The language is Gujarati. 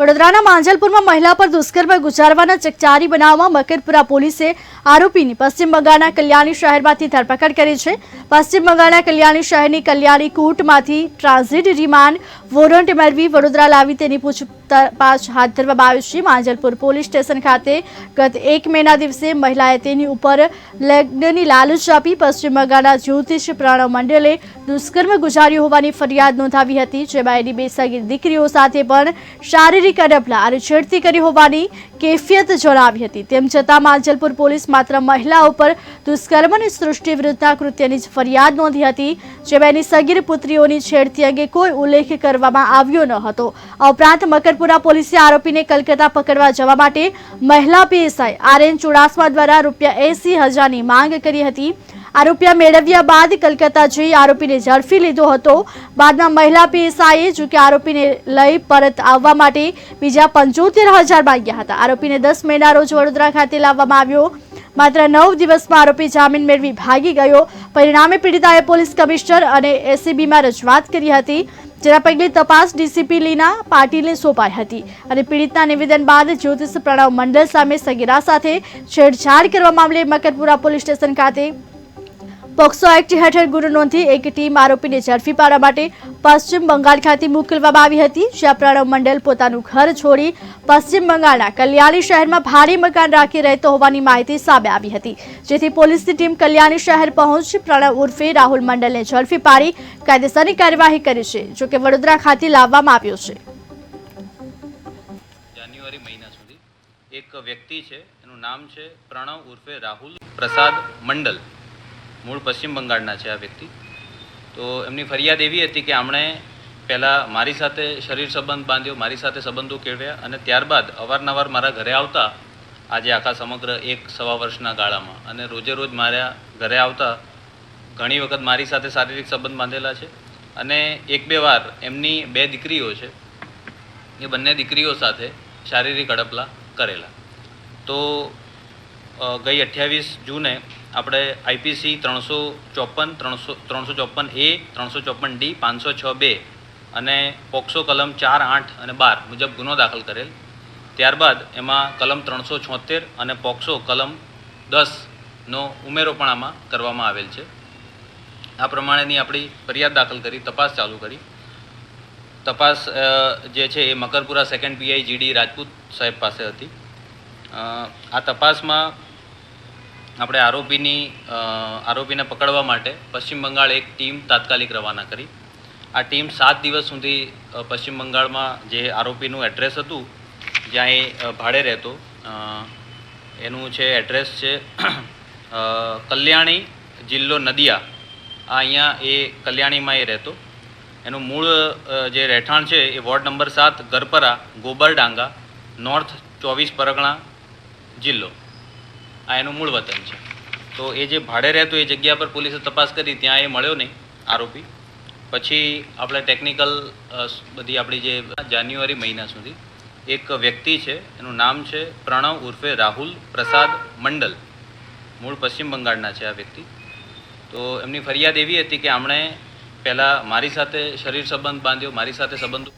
વડોદરાના માંજલપુરમાં મહિલા પર દુષ્કર્મ ગુજારવાના ચકચારી બનાવમાં મકરપુરા પોલીસે આરોપીની પશ્ચિમ બંગાળના કલ્યાણી શહેરમાંથી ધરપકડ કરી છે. પશ્ચિમ બંગાળના કલ્યાણી શહેરની કલ્યાણી કોર્ટમાંથી ટ્રાન્ઝિટ રિમાન્ડ વોરંટ મેળવી વડોદરા લાવી તેની પૂછતાછ હાથ ધરવામાં આવી છે. માંજલપુર પોલીસ સ્ટેશન ખાતે ગત એક મેના દિવસે મહિલાએ તેની ઉપર લગ્નની લાલચ આપી પશ્ચિમ બંગાળના જ્યોતિષ પ્રણવ મંડલે દુષ્કર્મ ગુજાર્યું હોવાની ફરિયાદ નોંધાવી હતી, જેમાં એની બે સગીર દીકરીઓ સાથે પણ શારીરિક અડબલા અને છેડતી કરી હોવાની કેફિયત જણાવી હતી. તેમ છતાં માંજલપુર પોલીસ માત્ર મહિલા ઉપર દુષ્કર્મની સૃષ્ટિ વિરુદ્ધના કૃત્યની ફરિયાદ નોંધી હતી, જેમાં એની સગીર પુત્રીઓની છેડતી અંગે કોઈ ઉલ્લેખ કરવામાં આવ્યો ન હતો. આ ઉપરાંત મકરપુરા પોલીસે આરોપીને કલકત્તા પકડવા જવા માટે મહિલા પીએસઆઈ આર એન ચુડાસમા દ્વારા રૂપિયા એસી હજારની માંગ કરી હતી. આ રૂપિયા મેળવ્યા બાદ કલકત્તા જઈ આરોપીને ઝડપી લીધો હતો. બાદમાં મહિલા પીએસઆઈએ જો કે આરોપીને લઈ પરત આવવા માટે બીજા પંચોતેર હજાર માંગ્યા હતા. આરોપીને દસ મેના રોજ વડોદરા ખાતે લાવવામાં આવ્યો. માત્ર નવ દિવસમાં આરોપી જામીન મેળવી ભાગી ગયો. પરિણામે પીડિતાએ પોલીસ કમિશનર અને એસીબીમાં રજૂઆત કરી હતી. જેના પગલે તપાસ ડીસીપી લીના પાટીલને સોંપાઈ હતી અને પીડિતના નિવેદન બાદ જ્યોતિષ પ્રણવ મંડળ સામે સગીરા સાથે છેડછાડ કરવા મામલે મકરપુરા પોલીસ સ્ટેશન ખાતે પોક્સો એક્ટ હેઠળ ગુનો નોંધી એક ટીમ આરોપીને ઝડપી પાડવા માટે પશ્ચિમ બંગાળ ખાતે મોકલવામાં આવી હતી. જ્યાં પ્રણવ મંડળ પોતાનું ઘર છોડી પશ્ચિમ બંગાળના કલ્યાણી શહેરમાં ભારે મકાન રાખી રહેતો હોવાની માહિતી સામે આવી હતી. જેથી પોલીસની ટીમ કલ્યાણી શહેર પહોંચ પ્રણવ ઉર્ફે રાહુલ મંડલને ઝડપી પાડી કાયદેસરની કાર્યવાહી કરી છે જોકે વડોદરા ખાતે લાવવામાં આવ્યો છે. પ્રસાદ મંડલ. મૂળ પશ્ચિમ બંગાળના છે આ વ્યક્તિ. તો એમની ફરિયાદ એવી હતી કે આમણે પહેલાં મારી સાથે શરીર સંબંધ બાંધ્યો, મારી સાથે સંબંધો કેળવ્યા અને ત્યારબાદ અવારનવાર મારા ઘરે આવતા આજે આખા સમગ્ર એક સવા વર્ષના ગાળામાં અને રોજે રોજ મારા ઘરે આવતા ઘણી વખત મારી સાથે શારીરિક સંબંધ બાંધેલા છે. અને એક બે વાર એમની બે દીકરીઓ છે, એ બંને દીકરીઓ સાથે શારીરિક અડપલા કરેલા. તો ગઈ અઠ્યાવીસ જૂને આપણે આઈપીસી ત્રણસો ચોપન, ત્રણસો ત્રણસો ચોપન એ ત્રણસો ચોપન ડી પાંચસો છ બે અને પોક્સો કલમ ચાર આઠ અને બાર મુજબ ગુનો દાખલ કરેલ. ત્યારબાદ એમાં કલમ ત્રણસો છોતેર અને પોક્સો કલમ દસનો ઉમેરો પણ આમાં કરવામાં આવેલ છે. આ પ્રમાણેની આપણી ફરિયાદ દાખલ કરી, તપાસ ચાલુ કરી. તપાસ જે છે એ Makarpura second PI GD Rajput સાહેબ પાસે હતી. આ તપાસમાં આપણે આરોપીની આરોપીને પકડવા માટે પશ્ચિમ બંગાળ એક ટીમ તાત્કાલિક રવાના કરી. આ ટીમ સાત દિવસ સુધી પશ્ચિમ બંગાળમાં જે આરોપીનું એડ્રેસ હતું જ્યાં એ ભાડે રહેતો એનું છે એડ્રેસ છે કલ્યાણી જિલ્લો નદિયા. આ અહીંયા એ કલ્યાણીમાં એ રહેતો. એનું મૂળ જે રહેઠાણ છે એ વોર્ડ નંબર સાત ગરપરા ગોબરડાંગા, નોર્થ ચોવીસ પરગણા જિલ્લો. આ એનું મૂળ વતન છે. તો એ જે ભાડે રહેતો એ જગ્યા પર પોલીસે તપાસ કરી, ત્યાં એ મળ્યો નહીં, આરોપી. પછી આપણે ટેકનિકલ બધી આપણી જે જાન્યુઆરી મહિના સુધી એક વ્યક્તિ છે, એનું નામ છે પ્રણવ ઉર્ફે રાહુલ પ્રસાદ મંડલ. મૂળ પશ્ચિમ બંગાળના છે આ વ્યક્તિ. તો એમની ફરિયાદ એવી હતી કે આમણે પહેલાં મારી સાથે શરીર સંબંધ બાંધ્યો, મારી સાથે સંબંધો